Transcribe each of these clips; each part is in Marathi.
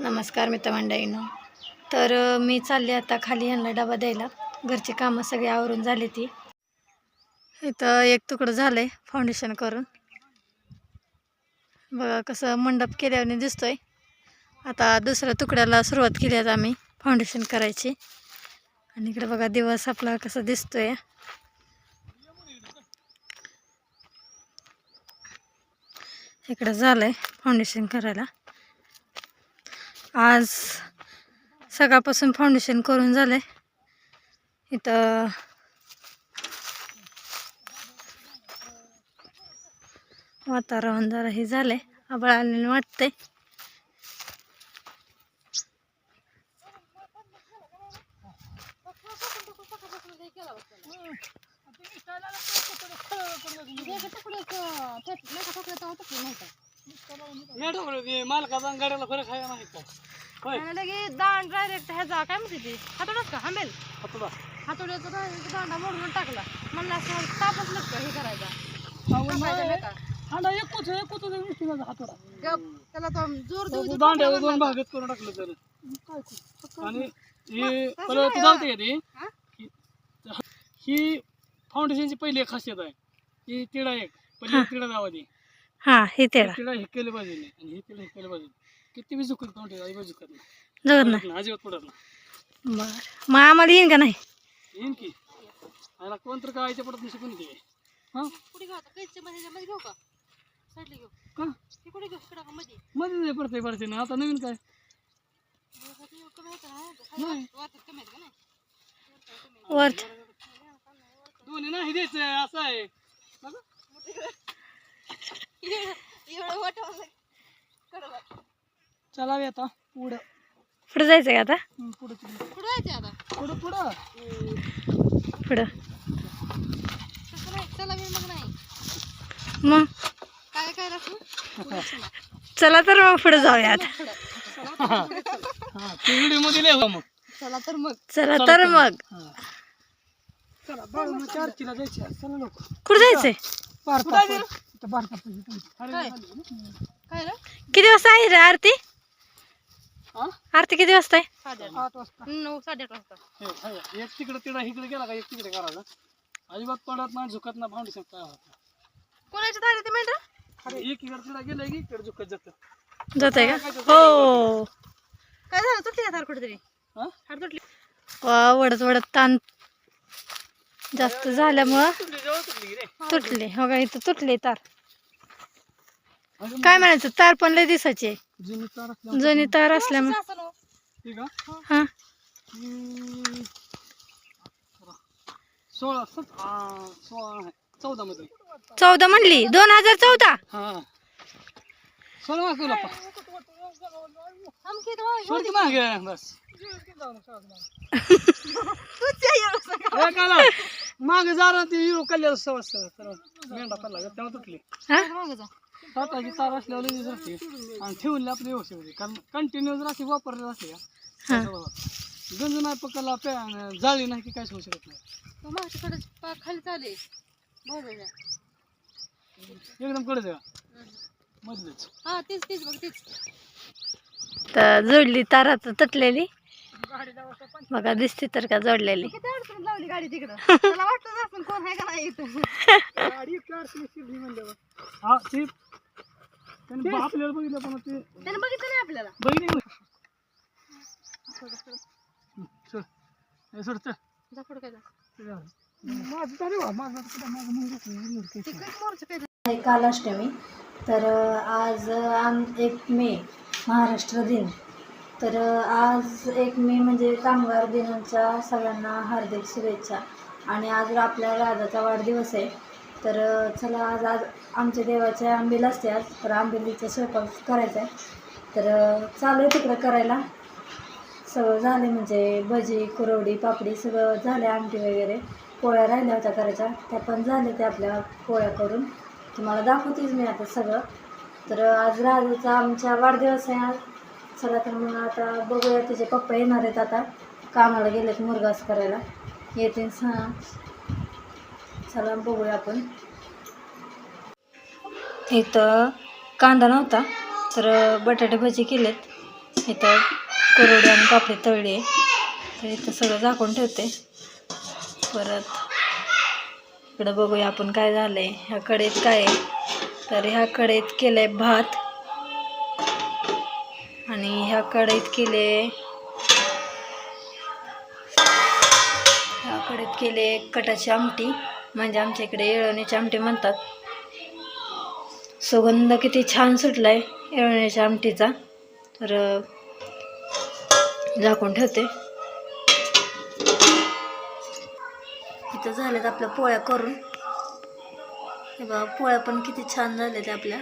नमस्कार मित्रमंडळीनं. तर मी चालले आता खाली यांना डबा द्यायला. घरची कामं सगळी आवरून झाली ती. इथं एक तुकडं झालंय फाउंडेशन करून. बघा कसं मंडप केल्याने दिसतोय. आता दुसऱ्या तुकड्याला सुरुवात केली आहे आम्ही फाउंडेशन करायची. आणि इकडे बघा दिवस आपला कसा दिसतोय. इकडं झालंय फाउंडेशन करायला. आज सकाळपासून फाउंडेशन करून झालंय. इथं वातावरण जरा हे आहे अबळ आलेलं वाटतंय. मालकाचा गाड्याला फरक आहे नाही का होय. लगे दांड डायरेक्ट ह्याचा काय म्हणते ती? हातोडाच का? हांबेल? हातोडा. हातोड्याचा डायरेक्ट दांडा मोडून टाकला. म्हणलं असं तापच लागतं हे करायचा? का? हांडा एकूच एकूच नुसती माझा हातोडा. त्याला तो जोर देऊ देऊ दांड्या पकडला दोन भागात करून टाकलं त्यानं? आणि हे परत जाऊ दे रे. हा? फाउंडेशनची पहिली एक खासियत आहे. ही तिडा एक पहिली तिडा गावाची हा हे तेरा हे केलं पाहिजे आणि हे तिडा हे केलं पाहिजे किती बी झुकत फाउंडेशन अजिबात झुकत नाही. नाही. नाही, अजिबात पडत नाही. बर. मग आम्हाला येईन का नाही? येईन की. आणि कोणतं काय ते पडत नाही शिकून घे. हा? कुठे घेऊ आता? कैच्या मध्ये मध्ये घेऊ का? साईडला घेऊ. का? हे कुठे घेऊ? इकडं का मध्ये. मध्ये नाही पडते पडते ना. आता नवीन काय? कमी होतं ना नाही. वरती कमी आहेत का नाही? वर दोन्ही नाही द्यायचं असं आहे. बघा. एवढं वाटवलं चला बे आता पुढं. पुढे जायचं का आता? हं, पुढं पुढं पुढे जायचं आता. पुढं पुढं. पुढं. तसं नाही चला मी मग नाही. मग? काय काय राखू चला तर मग पुढे जाऊया आता हा ते व्हिडिओमध्ये लिहा मग. चला तर मग. चला तर मग. हा. चला बाळू मग चारचीला जायची आहे. चला लोक कुठे जायचंय? पार पार पार. काय? रे? किती वाजता आहे रे आरती? हा? आरती किती वाजता आहे? आठ. वाजता. नऊ साडेआठ वाजता. हे, हे, एक तिकडे तिकडे इकडे गेला का? एक तिकडे करायचा अजिबात पडत नाही झुकत ना फाउंडेशन काय होत कोणाच्या दारी ते मेंढर एक इकडे तिकडे गेलं की इकडे झुकत जातं. जात आहे का हो. काय झालं? तुटली का तार कुठेतरी? हा? हाड तुटली. वा वडत वडत ताण जास्त झाल्यामुळं तुटली. हो का इथं तुटली तार. काय म्हणायचं? तार पण लय दिसायची. जुनी तार असल्यामुळे हा. चौदा म्हणली? दोन हजार चौदा? हा. बस. माग जरा ते हिरो मेंढा पडला तेव्हा तुटली. तार असल्यावर लगेच राहते. आणि ठेवली आपली व्यवस्थित होती. कारण कंटिन्यूस राहते वापरली का? हा. गंज नाही पकडला जाळी नाही की काहीच होऊ शकत नाही. खाली एकदम कडे का मधलेच. हा तीच तीच बघ तीच. तर जोडली तुटलेली. बघा दिसते तर का जोडलेली? लावली गाडी तिकडं? मला कोण आहे का नाही गाडी शिरली हा आपल्याला बघितलं पण ते त्याने बघितलं नाही आपल्याला. बघितली? हं, सोड हे चल. कालाष्टमी. तर आज एक मे महाराष्ट्र दिन. तर आज एक मे म्हणजे कामगार दिनाच्या सगळ्यांना हार्दिक शुभेच्छा. आणि आज आपल्या राजाचा वाढदिवस आहे. तर चला आज आज आमच्या देवाच्या आंबील असते आज. तर आंबेलीचा स्वयंपाक करायचा आहे तर चालू आहे तिकडं करायला. सगळं झाले म्हणजे भजी कुरवडी पापडी सगळं झाले आमटी वगैरे. पोळ्या राहिल्या होत्या करायच्या. त्या पण झाल्या त्या आपल्या पोळ्या करून. तुम्हाला दाखवतेच मी आता सगळं. तर आज राजूचा आमच्या वाढदिवस आहे आज. चला तर मग आता बघूया तिचे पप्पा येणार आहेत आता. कामाला गेलेत मुरगास करायला. येते हां. चला बघूया आपण. इथं कांदा नव्हता तर बटाटे भजी केलेत. इथं कोरडे आणि पापडी तळली आहे. तर इथं सगळं झाकून ठेवते. परत इकडं बघूया आपण काय झालं आहे ह्या कडेत काय आहे? तर ह्या कडेत आहे भात. आणि ह्या कढईत केले. ह्या कढईत केले कटाची आमटी म्हणजे आमच्या इकडे येळवण्याची आमटी म्हणतात. सुगंध किती छान सुटलाय येळवण्याच्या आमटीचा. तर झाकून ठेवते. इथं झाल्यात आपल्या पोळ्या करून. हे बघा पोळ्या पण किती छान झाल्या आपल्या.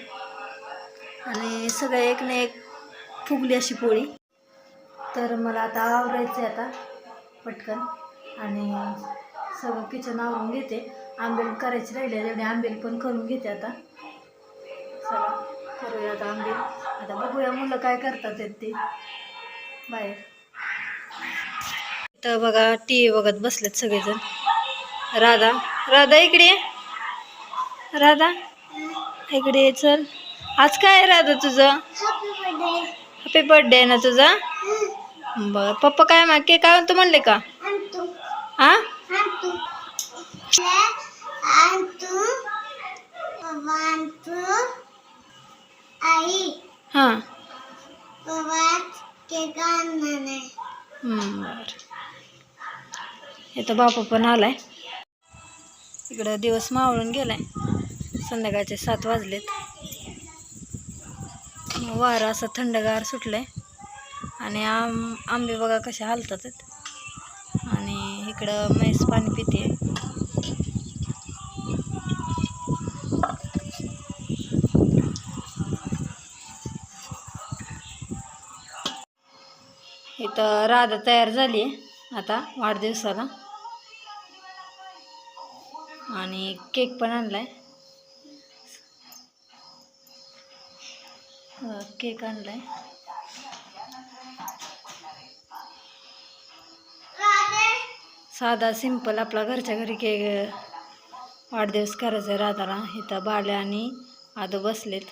आणि सगळ्या एक ना एक फुगली अशी पोळी. तर मला आता आवरायचं आहे आता पटकन. आणि सगळं किचन आवरून घेते. आंबेल करायची राहिले तेवढे आंबेल पण करून घेते आता. चला करूया आता आंबेल. आता बघूया मुलं काय करतात आहेत ते. बाहेर. तर बघा टी व्ही बघत बसलेत सगळेजण. राधा राधा इकडे राधा इकडे चल. आज काय आहे राधा तुझं? हॅपी बर्थडे आहे ना तुझा? बर पप्पा काय माग केक आणतो म्हणले का? हा. हा बर. इथं बापू पण आलाय. इकडं दिवस मावळून गेलाय. संध्याकाळचे सात वाजलेत. वारं असं थंडगार सुटलं आहे आणि आम आंबे बघा कसे हालतात आहेत. आणि इकडं म्हैस पाणी पिते इथं राधा तयार झाली आहे आता वाढदिवसाला. आणि केक पण आणला आहे हो, केक आणलाय. साधा सिंपल आपला घरच्या घरी केक वाढदिवस करायचा आहे राधाला. इथं बाल्या आणि आदू बसलेत.